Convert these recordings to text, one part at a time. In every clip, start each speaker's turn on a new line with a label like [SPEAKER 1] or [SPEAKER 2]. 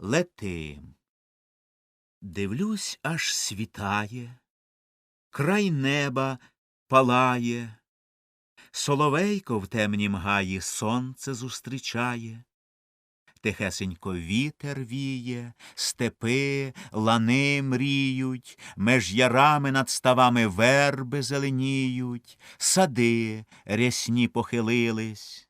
[SPEAKER 1] летим. Дивлюсь, аж світає, край неба палає, Соловейко в темнім гаї сонце зустрічає, Тихесенько вітер віє, степи, лани мріють, меж ярами над ставами верби зеленіють, сади рясні похилились.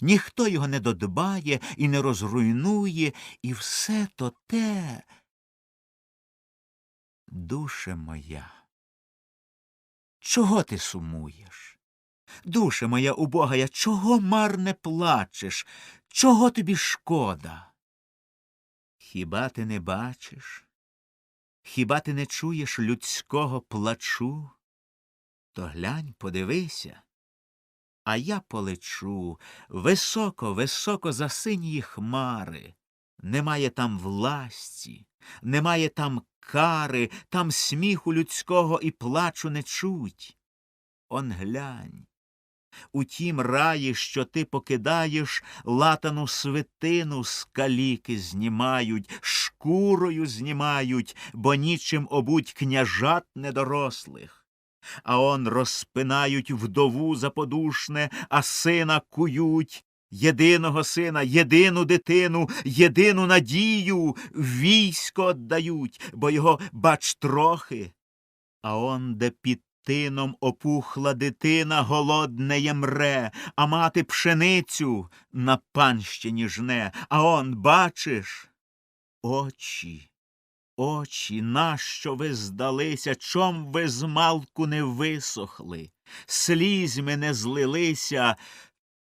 [SPEAKER 1] ніхто його не додбає і не розруйнує, і все то те. Душе моя, чого ти сумуєш? Душе моя убогая, чого марне плачеш? Чого тобі шкода? Хіба ти не бачиш? Хіба ти не чуєш людського плачу? То глянь, подивися, а я полечу високо, високо за синії хмари. Немає там власті, немає там кари, там сміху людського і плачу не чуть. Он глянь. У тім раї, що ти покидаєш, латану свитину з каліки знімають, шкурою знімають, бо нічим обуть княжат недорослих а он розпинають вдову заподушне, а сина кують. Єдиного сина, єдину дитину, єдину надію військо отдають, бо його, бач, трохи. А он, де під тином опухла дитина, голодне ємре, а мати пшеницю на панщині жне, а он, бачиш, очі Очі, нащо ви здалися, чом ви змалку не висохли, слізьми не злилися,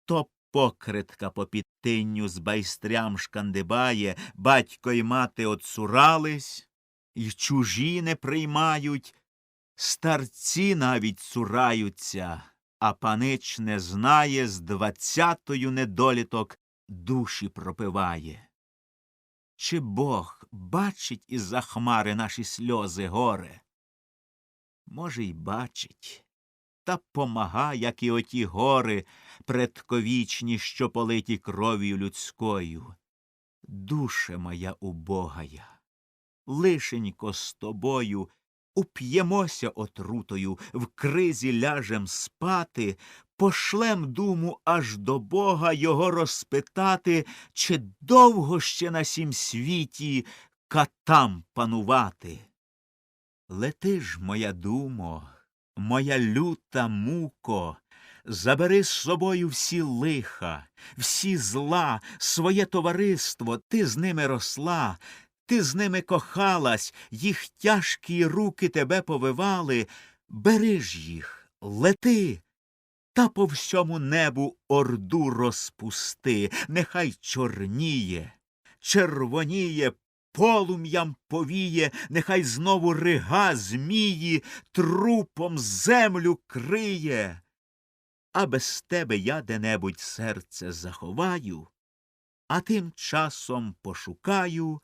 [SPEAKER 1] то покритка по підтинню з байстрям шкандибає, батько й мати отцурались, і чужі не приймають, старці навіть цураються, а панич не знає, з двадцятою недоліток душі пропиває. Чи Бог бачить із за хмари наші сльози горе? Може, й бачить, та помага, як і оті гори предковічні, що политі кров'ю людською. Душе моя убогая, лишенько з тобою уп'ємося отрутою, в кризі ляжем спати, пошлем думу аж до Бога його розпитати, чи довго ще на сім світі катам панувати. Лети ж, моя думо, моя люта муко, забери з собою всі лиха, всі зла, своє товариство, ти з ними росла, ти з ними кохалась, їх тяжкі руки тебе повивали, бери ж їх, лети. Та по всьому небу орду розпусти, нехай чорніє, червоніє, полум'ям повіє, нехай знову рига змії, трупом землю криє. А без тебе я де-небудь серце заховаю, а тим часом пошукаю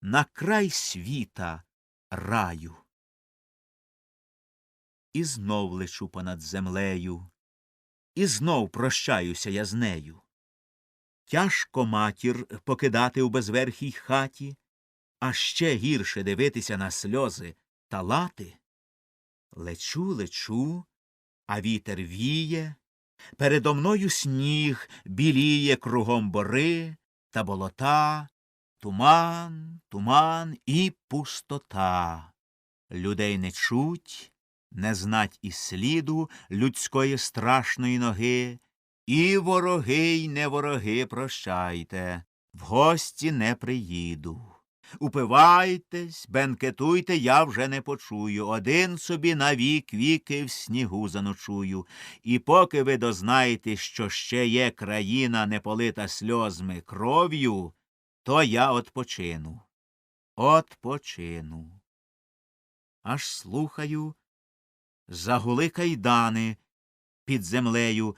[SPEAKER 1] на край світа раю. І знов лечу понад землею і знов прощаюся я з нею. Тяжко матір покидати у безверхій хаті, а ще гірше дивитися на сльози та лати. Лечу, лечу, а вітер віє, передо мною сніг біліє кругом бори та болота, туман, туман і пустота. Людей не чуть, не знать і сліду людської страшної ноги, і вороги й не вороги прощайте, в гості не приїду. Упивайтесь, бенкетуйте, я вже не почую. Один собі на вік віки в снігу заночую. І поки ви дознаєте, що ще є країна, не полита сльозми кров'ю, то я отпочину. Отпочину. аж слухаю, загули кайдани під землею.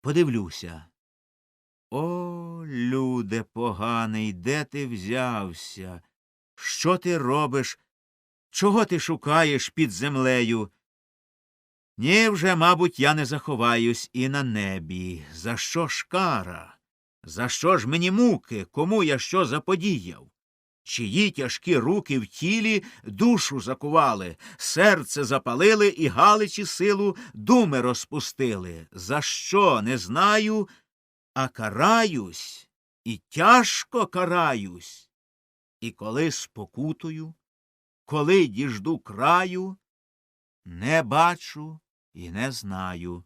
[SPEAKER 1] Подивлюся. О, люде поганий, де ти взявся? Що ти робиш? Чого ти шукаєш під землею? Ні, вже, мабуть, я не заховаюсь і на небі. За що ж кара? За що ж мені муки? Кому я що заподіяв? Чиї тяжкі руки в тілі душу закували, серце запалили і галичі силу думи розпустили. За що не знаю, а караюсь, і тяжко караюсь. І коли спокутую, коли діжду краю, не бачу і не знаю.